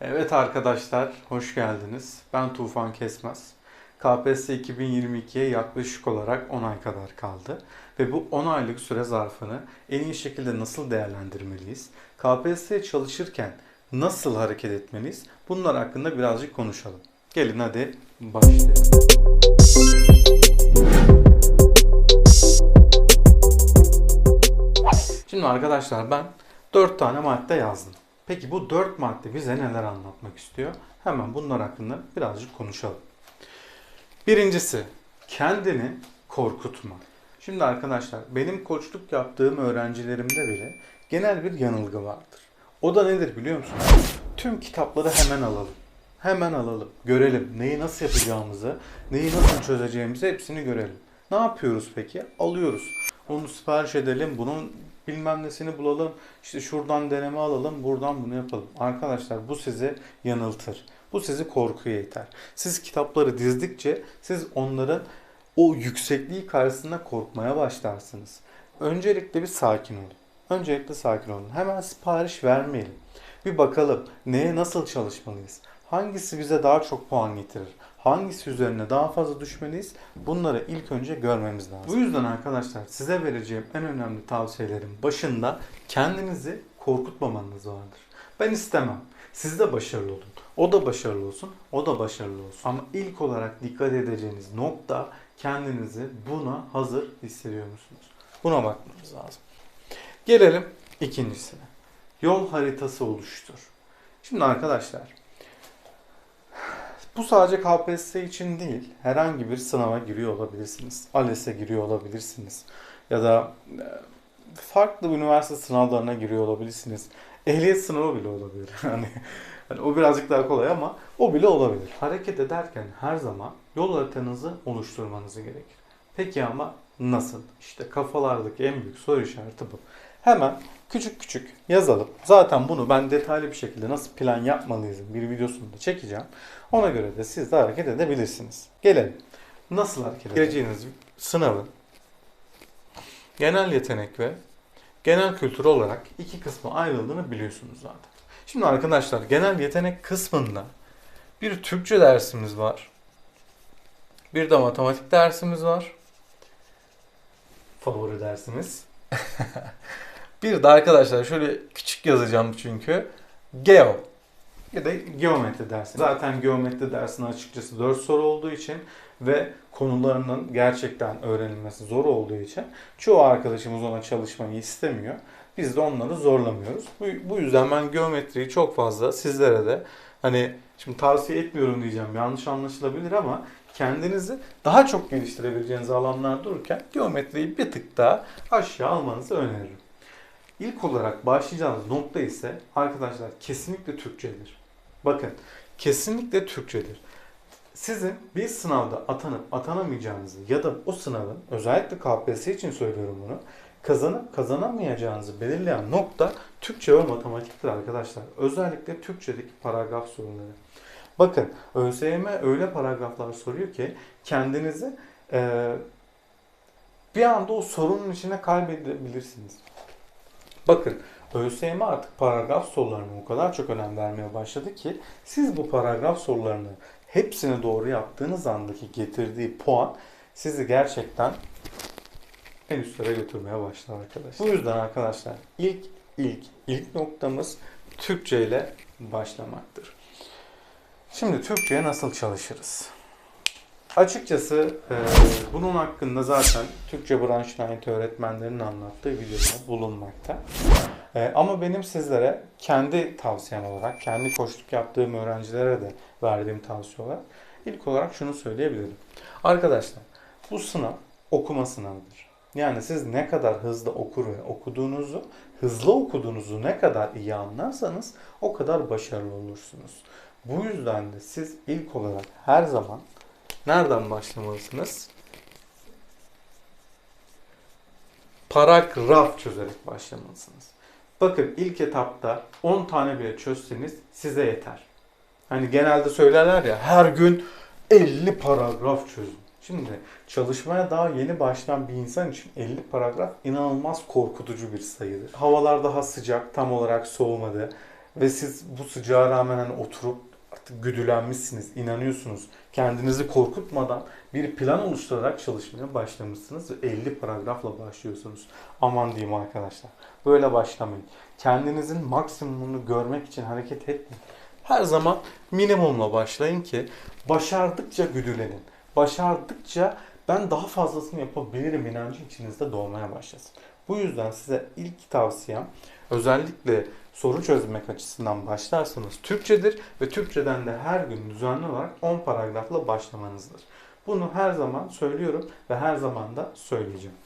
Evet arkadaşlar, hoş geldiniz. Ben Tufan Kesmez. KPSS 2022'ye yaklaşık olarak 10 ay kadar kaldı. Ve bu 10 aylık süre zarfını en iyi şekilde nasıl değerlendirmeliyiz? KPSS'ye çalışırken nasıl hareket etmeliyiz? Bunlar hakkında birazcık konuşalım. Gelin hadi başlayalım. Şimdi arkadaşlar ben 4 tane madde yazdım. Peki bu 4 madde bize neler anlatmak istiyor? Hemen bunlar hakkında birazcık konuşalım. Birincisi kendini korkutma. Şimdi arkadaşlar benim koçluk yaptığım öğrencilerimde bile genel bir yanılgı vardır. O da nedir biliyor musunuz? Tüm kitapları hemen alalım. Hemen alalım. Görelim. Neyi nasıl yapacağımızı, neyi nasıl çözeceğimizi hepsini görelim. Ne yapıyoruz peki? Alıyoruz. Onu sipariş edelim. Bunun bilmem nesini bulalım. İşte şuradan deneme alalım. Buradan bunu yapalım. Arkadaşlar bu sizi yanıltır. Bu sizi korkuya iter. Siz kitapları dizdikçe siz onların o yüksekliği karşısında korkmaya başlarsınız. Öncelikle bir sakin olun. Öncelikle sakin olun. Hemen sipariş vermeyelim. Bir bakalım neye nasıl çalışmalıyız? Hangisi bize daha çok puan getirir? Hangisi üzerine daha fazla düşmeliyiz? Bunları ilk önce görmemiz lazım. Bu yüzden arkadaşlar size vereceğim en önemli tavsiyelerin başında kendinizi korkutmamanız vardır. Ben istemem. Siz de başarılı olun. O da başarılı olsun, o da başarılı olsun. Ama ilk olarak dikkat edeceğiniz nokta kendinizi buna hazır hissediyor musunuz? Buna bakmamız lazım. Gelelim ikincisine. Yol haritası oluştur. Şimdi arkadaşlar bu sadece KPSS için değil, herhangi bir sınava giriyor olabilirsiniz. ALES'e giriyor olabilirsiniz. Ya da e, farklı üniversite sınavlarına giriyor olabilirsiniz. Ehliyet sınavı bile olabilir. Hani, hani o birazcık daha kolay ama o bile olabilir. Hareket ederken her zaman yol haritanızı oluşturmanız gerekir. Peki ama nasıl? İşte kafalardaki en büyük soru işareti bu. Hemen küçük küçük yazalım. Zaten bunu ben detaylı bir şekilde nasıl plan yapmalıyız bir videosunu da çekeceğim. Ona göre de siz de hareket edebilirsiniz. Gelelim. Nasıl hareket edeceğiz? Gireceğiniz sınavın genel yetenek ve genel kültür olarak iki kısma ayrıldığını biliyorsunuz zaten. Şimdi arkadaşlar genel yetenek kısmında bir Türkçe dersimiz var. Bir de matematik dersimiz var. Favori dersimiz. bir de arkadaşlar şöyle küçük yazacağım çünkü. Geo. Ya da geometri dersi. Zaten geometri dersinin açıkçası 4 soru olduğu için ve konularının gerçekten öğrenilmesi zor olduğu için çoğu arkadaşımız ona çalışmayı istemiyor. Biz de onları zorlamıyoruz. Bu, bu yüzden ben geometriyi çok fazla sizlere de hani şimdi tavsiye etmiyorum diyeceğim yanlış anlaşılabilir ama kendinizi daha çok geliştirebileceğiniz alanlar dururken geometriyi bir tık daha aşağı almanızı öneririm. İlk olarak başlayacağınız nokta ise arkadaşlar kesinlikle Türkçedir. Bakın kesinlikle Türkçedir. Sizin bir sınavda atanıp atanamayacağınızı ya da o sınavın özellikle KPSS için söylüyorum bunu kazanıp kazanamayacağınızı belirleyen nokta Türkçe ve matematiktir arkadaşlar. Özellikle Türkçedeki paragraf sorunları. Bakın ÖSYM öyle paragraflar soruyor ki kendinizi e, bir anda o sorunun içine kaybedebilirsiniz. Bakın ÖSYM artık paragraf sorularına o kadar çok önem vermeye başladı ki siz bu paragraf sorularını hepsini doğru yaptığınız andaki getirdiği puan sizi gerçekten en üstlere götürmeye başlar arkadaşlar. Bu yüzden arkadaşlar ilk ilk ilk noktamız Türkçe ile başlamaktır. Şimdi Türkçe'ye nasıl çalışırız? Açıkçası e, bunun hakkında zaten Türkçe branşına ait öğretmenlerin anlattığı videoda bulunmakta. E, ama benim sizlere kendi tavsiyem olarak, kendi koçluk yaptığım öğrencilere de verdiğim tavsiye olarak ilk olarak şunu söyleyebilirim. Arkadaşlar bu sınav okuma sınavıdır. Yani siz ne kadar hızlı okur ve okuduğunuzu, hızlı okuduğunuzu ne kadar iyi anlarsanız o kadar başarılı olursunuz. Bu yüzden de siz ilk olarak her zaman nereden başlamalısınız? Paragraf çözerek başlamalısınız. Bakın ilk etapta 10 tane bile çözseniz size yeter. Hani genelde söylerler ya her gün 50 paragraf çözün. Şimdi çalışmaya daha yeni başlayan bir insan için 50 paragraf inanılmaz korkutucu bir sayıdır. Havalar daha sıcak, tam olarak soğumadı. ve siz bu sıcağa rağmen hani oturup artık güdülenmişsiniz, inanıyorsunuz. Kendinizi korkutmadan bir plan oluşturarak çalışmaya başlamışsınız ve 50 paragrafla başlıyorsunuz. Aman diyeyim arkadaşlar. Böyle başlamayın. Kendinizin maksimumunu görmek için hareket etmeyin. Her zaman minimumla başlayın ki başardıkça güdülenin. Başardıkça ben daha fazlasını yapabilirim inancı içinizde doğmaya başlasın. Bu yüzden size ilk tavsiyem özellikle soru çözmek açısından başlarsanız Türkçedir ve Türkçeden de her gün düzenli olarak 10 paragrafla başlamanızdır. Bunu her zaman söylüyorum ve her zaman da söyleyeceğim.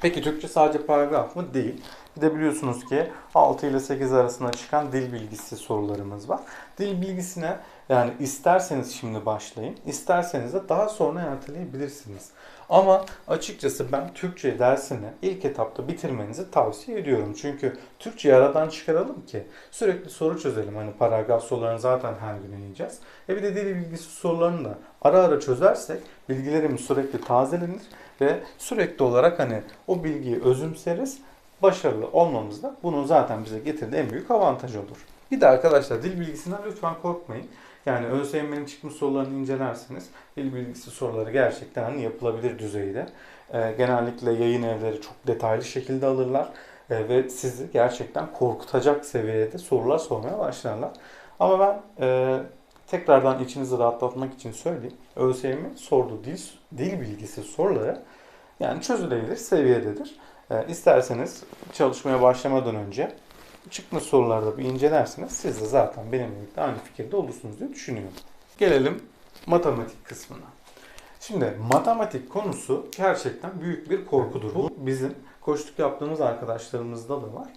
Peki Türkçe sadece paragraf mı? Değil. Bir de biliyorsunuz ki 6 ile 8 arasında çıkan dil bilgisi sorularımız var. Dil bilgisine yani isterseniz şimdi başlayın, isterseniz de daha sonra erteleyebilirsiniz. Ama açıkçası ben Türkçe dersini ilk etapta bitirmenizi tavsiye ediyorum. Çünkü Türkçeyi aradan çıkaralım ki sürekli soru çözelim. Hani paragraf sorularını zaten her gün yiyeceğiz. E bir de dil bilgisi sorularını da ara ara çözersek bilgilerimiz sürekli tazelenir ve sürekli olarak hani o bilgiyi özümseriz. Başarılı olmamız da bunun zaten bize getirdiği en büyük avantaj olur. Bir de arkadaşlar dil bilgisinden lütfen korkmayın. Yani ÖSYM'nin çıkmış sorularını incelerseniz dil bilgisi soruları gerçekten hani yapılabilir düzeyde. Ee, genellikle yayın evleri çok detaylı şekilde alırlar Ee, ve sizi gerçekten korkutacak seviyede sorular sormaya başlarlar. Ama ben e, tekrardan içinizi rahatlatmak için söyleyeyim. ÖSYM'in sorduğu dil, dil bilgisi soruları yani çözülebilir seviyededir. Ee, isterseniz çalışmaya başlamadan önce çıkmış sorularda bir incelersiniz. Siz de zaten benimle birlikte aynı fikirde olursunuz diye düşünüyorum. Gelelim matematik kısmına. Şimdi matematik konusu gerçekten büyük bir korkudur. Bu bizim koçluk yaptığımız arkadaşlarımızda da var.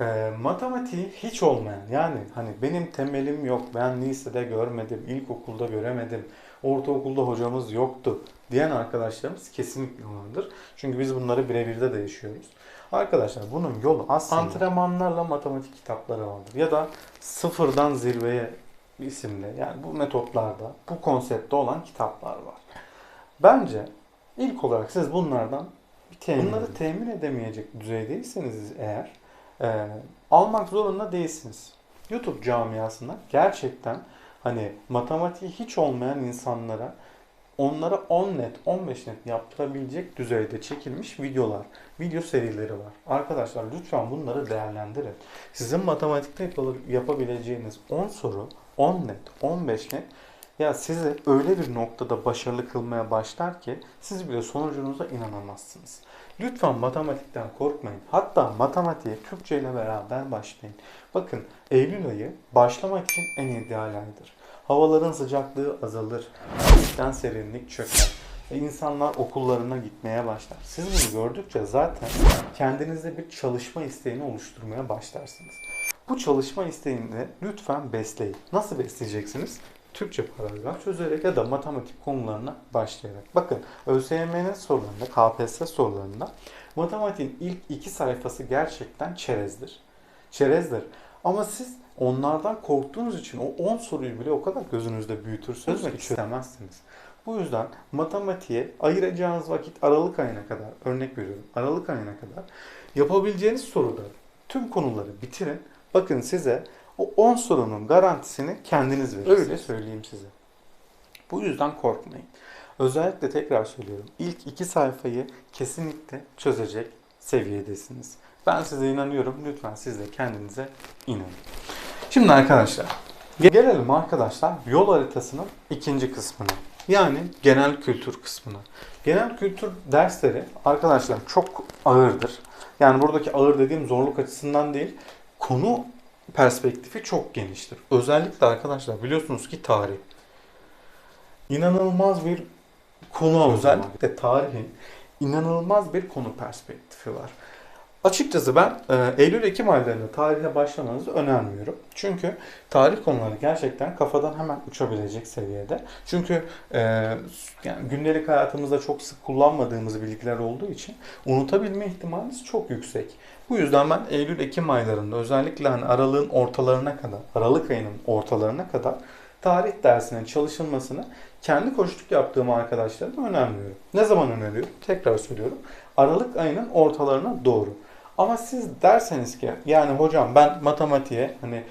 Ee, matematiği hiç olmayan yani hani benim temelim yok ben lisede görmedim, ilkokulda göremedim, ortaokulda hocamız yoktu diyen arkadaşlarımız kesinlikle vardır. Çünkü biz bunları birebir de yaşıyoruz. Arkadaşlar bunun yolu aslında antrenmanlarla matematik kitapları vardır. Ya da sıfırdan zirveye isimli yani bu metotlarda, bu konseptte olan kitaplar var. Bence ilk olarak siz bunlardan bir temin Bunları temin edemeyecek düzeydeyseniz eğer e, almak zorunda değilsiniz. YouTube camiasında gerçekten hani matematiği hiç olmayan insanlara onlara 10 net, 15 net yaptırabilecek düzeyde çekilmiş videolar, video serileri var. Arkadaşlar lütfen bunları değerlendirin. Sizin matematikte yapabileceğiniz 10 soru, 10 net, 15 net ya sizi öyle bir noktada başarılı kılmaya başlar ki siz bile sonucunuza inanamazsınız. Lütfen matematikten korkmayın. Hatta matematiğe Türkçe ile beraber başlayın. Bakın Eylül ayı başlamak için en ideal aydır. Havaların sıcaklığı azalır. Hafiften serinlik çöker. Ve insanlar okullarına gitmeye başlar. Siz bunu gördükçe zaten kendinizde bir çalışma isteğini oluşturmaya başlarsınız. Bu çalışma isteğini lütfen besleyin. Nasıl besleyeceksiniz? Türkçe paragraf çözerek ya da matematik konularına başlayarak. Bakın ÖSYM'nin sorularında, KPSS sorularında matematiğin ilk iki sayfası gerçekten çerezdir. Çerezdir. Ama siz onlardan korktuğunuz için o 10 soruyu bile o kadar gözünüzde büyütürsünüz ki çözemezsiniz. Bu yüzden matematiğe ayıracağınız vakit Aralık ayına kadar, örnek veriyorum Aralık ayına kadar yapabileceğiniz soruları, tüm konuları bitirin. Bakın size o 10 sorunun garantisini kendiniz verirsiniz. Öyle söyleyeyim size. Bu yüzden korkmayın. Özellikle tekrar söylüyorum. İlk iki sayfayı kesinlikle çözecek seviyedesiniz. Ben size inanıyorum. Lütfen siz de kendinize inanın. Şimdi arkadaşlar gelelim arkadaşlar yol haritasının ikinci kısmına. Yani genel kültür kısmına. Genel kültür dersleri arkadaşlar çok ağırdır. Yani buradaki ağır dediğim zorluk açısından değil. Konu perspektifi çok geniştir. Özellikle arkadaşlar biliyorsunuz ki tarih. İnanılmaz bir konu özellikle tarihin inanılmaz bir konu perspektifi var. Açıkçası ben e, Eylül-Ekim aylarında tarihe başlamanızı önermiyorum. Çünkü tarih konuları gerçekten kafadan hemen uçabilecek seviyede. Çünkü e, yani gündelik hayatımızda çok sık kullanmadığımız bilgiler olduğu için unutabilme ihtimaliniz çok yüksek. Bu yüzden ben Eylül-Ekim aylarında özellikle hani aralığın ortalarına kadar, Aralık ayının ortalarına kadar tarih dersinin çalışılmasını kendi koştuk yaptığım arkadaşlarıma önermiyorum. Ne zaman öneriyorum? Tekrar söylüyorum. Aralık ayının ortalarına doğru. Ama siz derseniz ki yani hocam ben matematiğe hani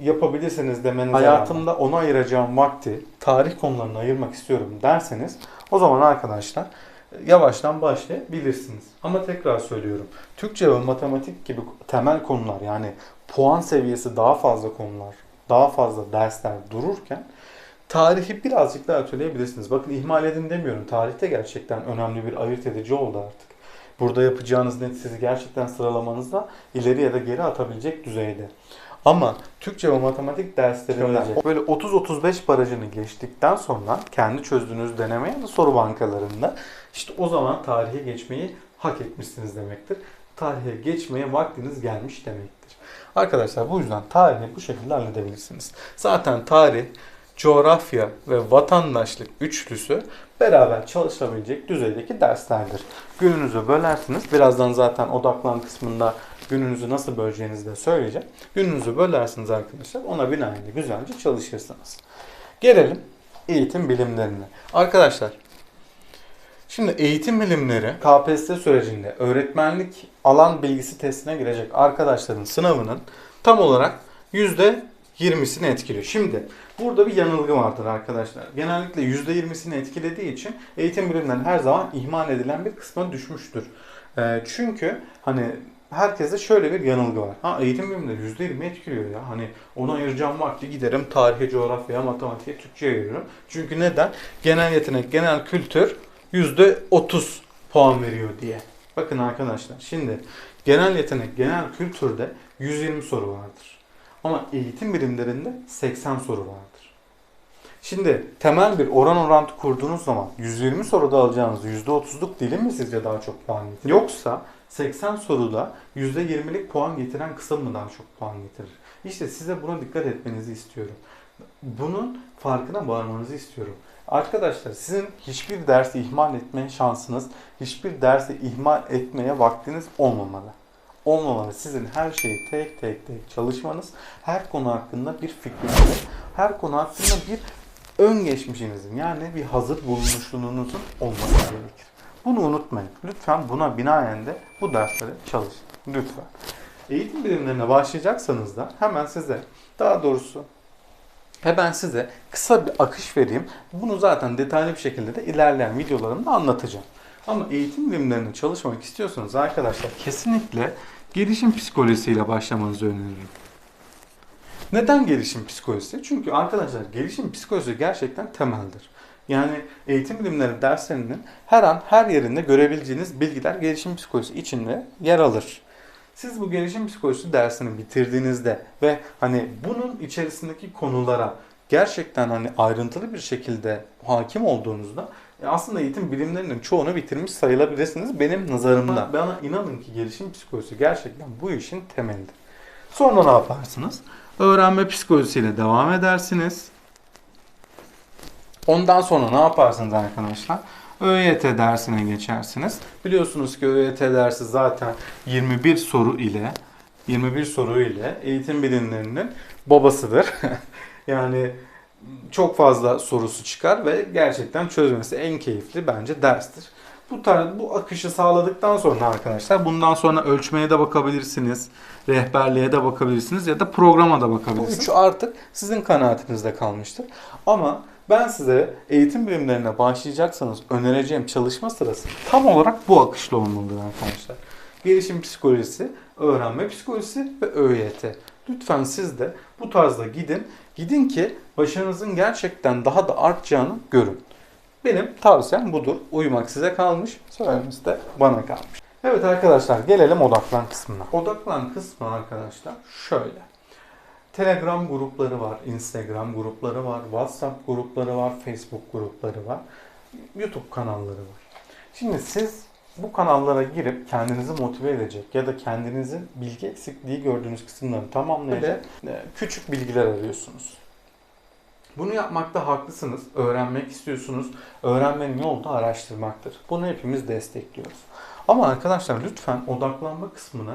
yapabilirsiniz demenize hayatımda ona ayıracağım vakti tarih konularına ayırmak istiyorum derseniz o zaman arkadaşlar yavaştan başlayabilirsiniz. Ama tekrar söylüyorum. Türkçe ve matematik gibi temel konular yani puan seviyesi daha fazla konular, daha fazla dersler dururken tarihi birazcık daha öteleyebilirsiniz. Bakın ihmal edin demiyorum. Tarihte gerçekten önemli bir ayırt edici oldu artık. Burada yapacağınız net sizi gerçekten sıralamanızda ileri ya da geri atabilecek düzeyde. Ama Türkçe ve matematik derslerinden böyle 30-35 barajını geçtikten sonra kendi çözdüğünüz deneme ya da soru bankalarında işte o zaman tarihe geçmeyi hak etmişsiniz demektir. Tarihe geçmeye vaktiniz gelmiş demektir. Arkadaşlar bu yüzden tarihi bu şekilde halledebilirsiniz. Zaten tarih, coğrafya ve vatandaşlık üçlüsü beraber çalışabilecek düzeydeki derslerdir. Gününüzü bölersiniz. Birazdan zaten odaklan kısmında gününüzü nasıl böleceğinizi de söyleyeceğim. Gününüzü bölersiniz arkadaşlar. Ona binaen de güzelce çalışırsınız. Gelelim eğitim bilimlerine. Arkadaşlar Şimdi eğitim bilimleri KPSS sürecinde öğretmenlik alan bilgisi testine girecek arkadaşların sınavının tam olarak %20'sini etkiliyor. Şimdi burada bir yanılgı vardır arkadaşlar. Genellikle %20'sini etkilediği için eğitim bilimlerinin her zaman ihmal edilen bir kısma düşmüştür. Ee, çünkü hani herkeste şöyle bir yanılgı var. Ha eğitim bilimleri %20 etkiliyor ya. Hani ona ayıracağım vakti giderim tarihe, coğrafyaya, matematiğe, Türkçe'ye ayırırım. Çünkü neden? Genel yetenek, genel kültür %30 puan veriyor diye. Bakın arkadaşlar şimdi genel yetenek, genel kültürde 120 soru vardır. Ama eğitim bilimlerinde 80 soru vardır. Şimdi temel bir oran orantı kurduğunuz zaman 120 soruda alacağınız %30'luk dilim mi sizce daha çok puan getirir? Yoksa 80 soruda %20'lik puan getiren kısım mı daha çok puan getirir? İşte size buna dikkat etmenizi istiyorum. Bunun farkına varmanızı istiyorum. Arkadaşlar sizin hiçbir dersi ihmal etme şansınız, hiçbir dersi ihmal etmeye vaktiniz olmamalı. Olmamalı. Sizin her şeyi tek tek tek çalışmanız, her konu hakkında bir fikriniz, her konu hakkında bir ön geçmişinizin yani bir hazır bulunuşluğunuzun olması gerekir. Bunu unutmayın. Lütfen buna binaen de bu derslere çalışın. Lütfen. Eğitim bilimlerine başlayacaksanız da hemen size daha doğrusu ve ben size kısa bir akış vereyim. Bunu zaten detaylı bir şekilde de ilerleyen videolarımda anlatacağım. Ama eğitim bilimlerinde çalışmak istiyorsanız arkadaşlar kesinlikle gelişim psikolojisiyle başlamanızı öneririm. Neden gelişim psikolojisi? Çünkü arkadaşlar gelişim psikolojisi gerçekten temeldir. Yani eğitim bilimleri derslerinin her an her yerinde görebileceğiniz bilgiler gelişim psikolojisi içinde yer alır. Siz bu gelişim psikolojisi dersini bitirdiğinizde ve hani bunun içerisindeki konulara gerçekten hani ayrıntılı bir şekilde hakim olduğunuzda aslında eğitim bilimlerinin çoğunu bitirmiş sayılabilirsiniz benim nazarımda. Bana inanın ki gelişim psikolojisi gerçekten bu işin temelidir. Sonra ne yaparsınız? Öğrenme psikolojisiyle devam edersiniz. Ondan sonra ne yaparsınız arkadaşlar? ÖYT dersine geçersiniz. Biliyorsunuz ki ÖYT dersi zaten 21 soru ile 21 soru ile eğitim bilimlerinin babasıdır. yani çok fazla sorusu çıkar ve gerçekten çözmesi en keyifli bence derstir. Bu tarz bu akışı sağladıktan sonra arkadaşlar bundan sonra ölçmeye de bakabilirsiniz, rehberliğe de bakabilirsiniz ya da programa da bakabilirsiniz. Bu üçü artık sizin kanaatinizde kalmıştır. Ama ben size eğitim bilimlerine başlayacaksanız önereceğim çalışma sırası tam olarak bu akışlı olmalıdır arkadaşlar. Gelişim psikolojisi, öğrenme psikolojisi ve ÖYT. Lütfen siz de bu tarzda gidin. Gidin ki başarınızın gerçekten daha da artacağını görün. Benim tavsiyem budur. Uyumak size kalmış, söylemesi de bana kalmış. Evet arkadaşlar gelelim odaklan kısmına. Odaklan kısmı arkadaşlar şöyle. Telegram grupları var, Instagram grupları var, WhatsApp grupları var, Facebook grupları var, YouTube kanalları var. Şimdi siz bu kanallara girip kendinizi motive edecek ya da kendinizin bilgi eksikliği gördüğünüz kısımları tamamlayacak e, küçük bilgiler arıyorsunuz. Bunu yapmakta haklısınız. Öğrenmek istiyorsunuz. Öğrenmenin yolu da araştırmaktır. Bunu hepimiz destekliyoruz. Ama arkadaşlar lütfen odaklanma kısmını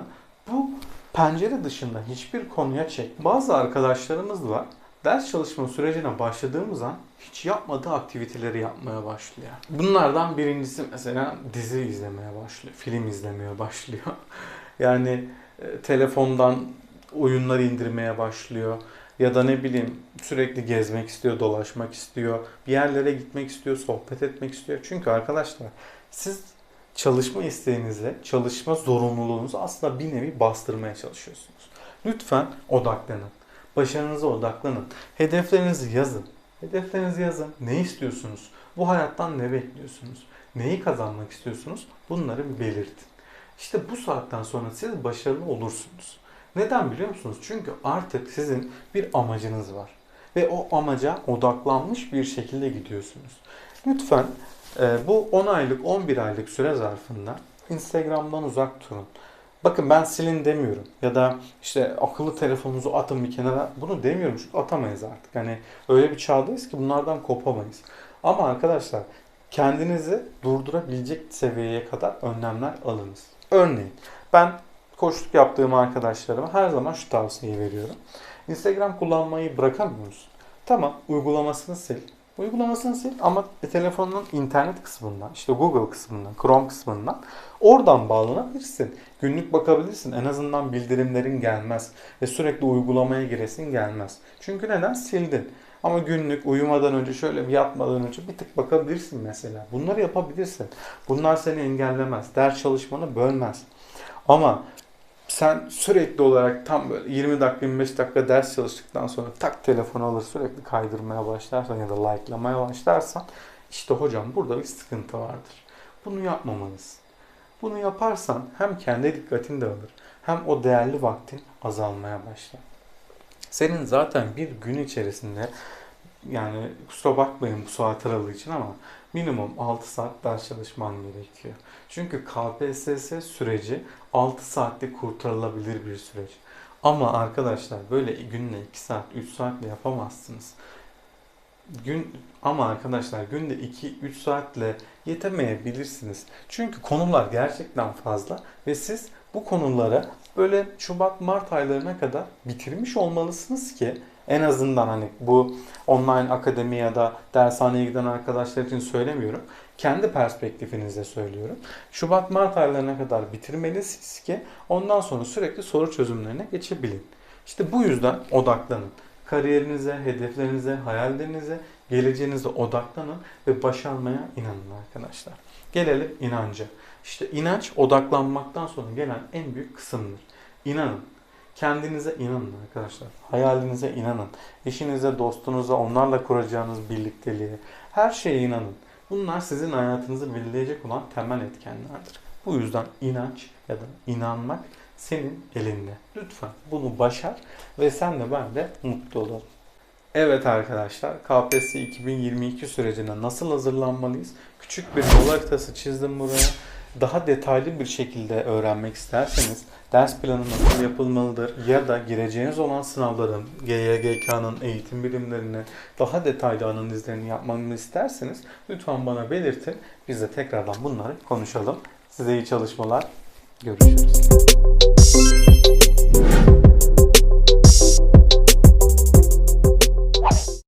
bu pencere dışında hiçbir konuya çek. Bazı arkadaşlarımız var. Ders çalışma sürecine başladığımız an hiç yapmadığı aktiviteleri yapmaya başlıyor. Bunlardan birincisi mesela dizi izlemeye başlıyor, film izlemeye başlıyor. yani e, telefondan oyunlar indirmeye başlıyor. ya da ne bileyim sürekli gezmek istiyor, dolaşmak istiyor, bir yerlere gitmek istiyor, sohbet etmek istiyor. Çünkü arkadaşlar siz çalışma isteğinizi, çalışma zorunluluğunuzu aslında bir nevi bastırmaya çalışıyorsunuz. Lütfen odaklanın. Başarınıza odaklanın. Hedeflerinizi yazın. Hedeflerinizi yazın. Ne istiyorsunuz? Bu hayattan ne bekliyorsunuz? Neyi kazanmak istiyorsunuz? Bunları belirtin. İşte bu saatten sonra siz başarılı olursunuz. Neden biliyor musunuz? Çünkü artık sizin bir amacınız var. Ve o amaca odaklanmış bir şekilde gidiyorsunuz. Lütfen e, bu 10 aylık, 11 aylık süre zarfında Instagram'dan uzak durun. Bakın ben silin demiyorum. Ya da işte akıllı telefonunuzu atın bir kenara. Bunu demiyorum çünkü atamayız artık. Hani öyle bir çağdayız ki bunlardan kopamayız. Ama arkadaşlar kendinizi durdurabilecek seviyeye kadar önlemler alınız. Örneğin ben koçluk yaptığım arkadaşlarıma her zaman şu tavsiyeyi veriyorum. Instagram kullanmayı bırakamıyor musun? Tamam uygulamasını sil. Uygulamasını sil ama telefonun internet kısmından, işte Google kısmından, Chrome kısmından oradan bağlanabilirsin. Günlük bakabilirsin. En azından bildirimlerin gelmez ve sürekli uygulamaya giresin gelmez. Çünkü neden? Sildin. Ama günlük uyumadan önce şöyle bir yatmadan önce bir tık bakabilirsin mesela. Bunları yapabilirsin. Bunlar seni engellemez. Ders çalışmanı bölmez. Ama sen sürekli olarak tam böyle 20 dakika 25 dakika ders çalıştıktan sonra tak telefonu alır sürekli kaydırmaya başlarsan ya da like'lamaya başlarsan işte hocam burada bir sıkıntı vardır. Bunu yapmamalısın. Bunu yaparsan hem kendi dikkatin dağılır hem o değerli vaktin azalmaya başlar. Senin zaten bir gün içerisinde yani kusura bakmayın bu saat aralığı için ama minimum 6 saat ders çalışman gerekiyor. Çünkü KPSS süreci 6 saatte kurtarılabilir bir süreç. Ama arkadaşlar böyle günde 2 saat 3 saatle yapamazsınız. Gün ama arkadaşlar günde 2-3 saatle yetemeyebilirsiniz. Çünkü konular gerçekten fazla ve siz bu konuları böyle Şubat Mart aylarına kadar bitirmiş olmalısınız ki en azından hani bu online akademi ya da dershaneye giden arkadaşlar için söylemiyorum. Kendi perspektifinizde söylüyorum. Şubat Mart aylarına kadar bitirmelisiniz ki ondan sonra sürekli soru çözümlerine geçebilin. İşte bu yüzden odaklanın. Kariyerinize, hedeflerinize, hayallerinize, geleceğinize odaklanın ve başarmaya inanın arkadaşlar. Gelelim inanca. İşte inanç odaklanmaktan sonra gelen en büyük kısımdır. İnanın. Kendinize inanın arkadaşlar. Hayalinize inanın. Eşinize, dostunuza, onlarla kuracağınız birlikteliğe, her şeye inanın. Bunlar sizin hayatınızı belirleyecek olan temel etkenlerdir. Bu yüzden inanç ya da inanmak senin elinde. Lütfen bunu başar ve sen de ben de mutlu olalım. Evet arkadaşlar, KPSS 2022 sürecine nasıl hazırlanmalıyız? Küçük bir yol haritası çizdim buraya. Daha detaylı bir şekilde öğrenmek isterseniz ders planı nasıl yapılmalıdır ya da gireceğiniz olan sınavların, GYGK'nın eğitim bilimlerini daha detaylı analizlerini yapmamı isterseniz lütfen bana belirtin. Biz de tekrardan bunları konuşalım. Size iyi çalışmalar. Görüşürüz.